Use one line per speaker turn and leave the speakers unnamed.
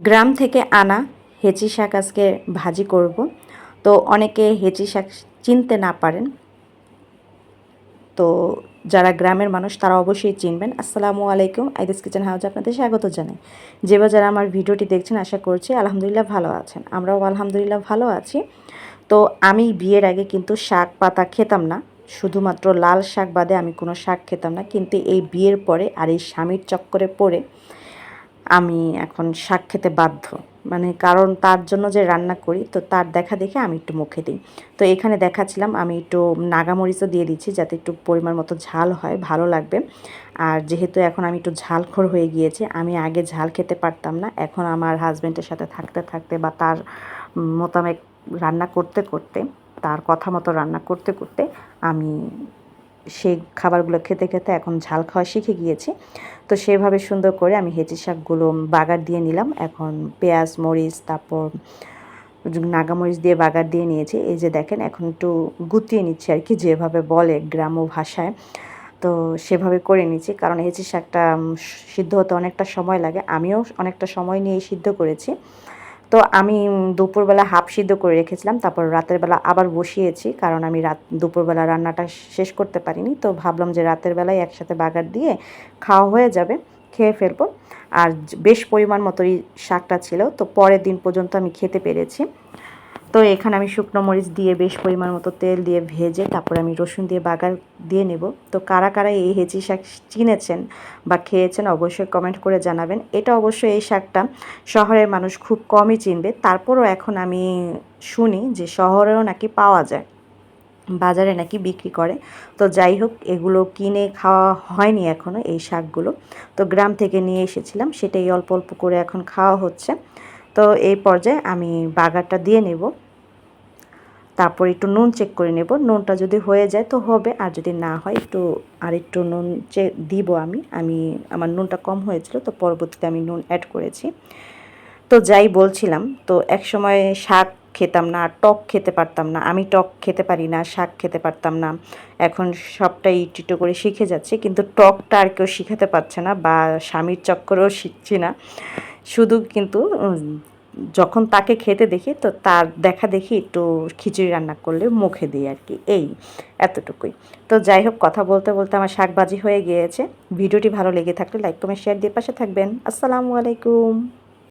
গ্রাম থেকে আনা হেঁচি শাক আজকে ভাজি করব। তো অনেকে হেঁচি শাক চিনতে না পারেন। তো যারা গ্রামের মানুষ, তারা অবশ্যই চিনবেন। আসসালামু আলাইকুম, আইদিস কিচেন হাউজে আপনাদের স্বাগত জানাই। যেবা যারা আমার ভিডিওটি দেখছেন, আশা করছি আলহামদুলিল্লাহ ভালো আছেন। আমরাও আলহামদুলিল্লাহ ভালো আছি। তো আমি বিয়ের আগে কিন্তু শাক পাতা খেতাম না। শুধুমাত্র লাল শাক বাদে আমি কোনো শাক খেতাম না। কিন্তু এই বিয়ের পরে আর এই স্বামীর চক্করে পড়ে আমি এখন শাক খেতে বাধ্য। মানে কারণ তার জন্য যে রান্না করি, তো তার দেখা দেখে আমি একটু মুখে দিই। তো এখানে দেখাচ্ছিলাম, আমি একটু নাগামরিচও দিয়ে দিচ্ছি যাতে একটু পরিমাণ মতো ঝাল হয়, ভালো লাগবে। আর যেহেতু এখন আমি একটু ঝালখোর হয়ে গিয়েছি, আমি আগে ঝাল খেতে পারতাম না। এখন আমার হাজব্যান্ডের সাথে থাকতে থাকতে বা তার মোতাবেক রান্না করতে করতে, তার কথা মতো রান্না করতে করতে আমি সেই খাবারগুলো খেতে খেতে এখন ঝাল খাওয়া শিখে গিয়েছি। তো সেভাবে সুন্দর করে আমি হেঁচি শাকগুলো বাগার দিয়ে নিলাম। এখন পেঁয়াজ, মরিচ, তারপর নাগামরিচ দিয়ে বাগার দিয়ে নিয়েছি। এই যে দেখেন, এখন একটু গুতিয়ে নিচ্ছি আর কি, যেভাবে বলে গ্রাম্য ভাষায়। তো সেভাবে করে নিচ্ছি, কারণ হেঁচি শাকটা সিদ্ধ হতে অনেকটা সময় লাগে। আমিও অনেকটা সময় নিয়ে সিদ্ধ করেছি। তো আমি দুপুরবেলা হাফ সিদ্ধ করে রেখেছিলাম, তারপর রাতের বেলা আবার বসিয়েছি, কারণ আমি রাত, দুপুরবেলা রান্নাটা শেষ করতে পারিনি, তো ভাবলাম যে রাতের বেলায় একসাথে বাগার দিয়ে খাওয়া হয়ে যাবে, খেয়ে ফেলব। আর বেশ পরিমাণ মতোই শাকটা ছিল, তো পরের দিন পর্যন্ত আমি খেতে পেরেছি। তো এখানে আমি শুকনো মরিচ দিয়ে বেশ পরিমাণ মতো তেল দিয়ে ভেজে তারপরে আমি রসুন দিয়ে বাগার দিয়ে নেব। তো কারা কারা এই হেঁচি শাক চিনেছেন বা খেয়েছেন অবশ্যই কমেন্ট করে জানাবেন। এটা অবশ্যই এই শাকটা শহরের মানুষ খুব কমই চিনবে। তারপরও এখন আমি শুনি যে শহরেও নাকি পাওয়া যায়, বাজারে নাকি বিক্রি করে। তো যাই হোক, এগুলো কিনে খাওয়া হয়নি এখনও এই শাকগুলো। তো গ্রাম থেকে নিয়ে এসেছিলাম, সেটাই অল্প অল্প করে এখন খাওয়া হচ্ছে। তো এই পর্যায়ে আমি বাগারটা দিয়ে নেব। তারপর একটু নুন চেক করে নেব। নুনটা যদি হয়ে যায় তো হবে, আর যদি না হয় একটু আর একটু নুন চেক দিব আমি। আমি, আমার নুনটা কম হয়েছিল, তো পরবর্তীতে আমি নুন অ্যাড করেছি। তো যাই বলছিলাম, তো এক সময় শাক খেতাম না, টক খেতে পারতাম না। আমি টক খেতে পারি না, শাক খেতে পারতাম না। এখন সবটাই টিটো করে শিখে যাচ্ছি, কিন্তু টকটা আর কেউ শিখাতে পারছে না, বা স্বামীর চক্করেও শিখছি না। শুধু কিন্তু যখন তাকে খেতে দেখি, তো তার দেখা দেখি একটু খিচুড়ি রান্না করলে মুখে দিই আর কি এই এতটুকুই। তো যাই হোক, কথা বলতে বলতে আমার শাকবাজি হয়ে গিয়েছে। ভিডিওটি ভালো লেগে থাকলে লাইক, কমেন্ট, শেয়ার দিয়ে পাশে থাকবেন। আসসালামু আলাইকুম।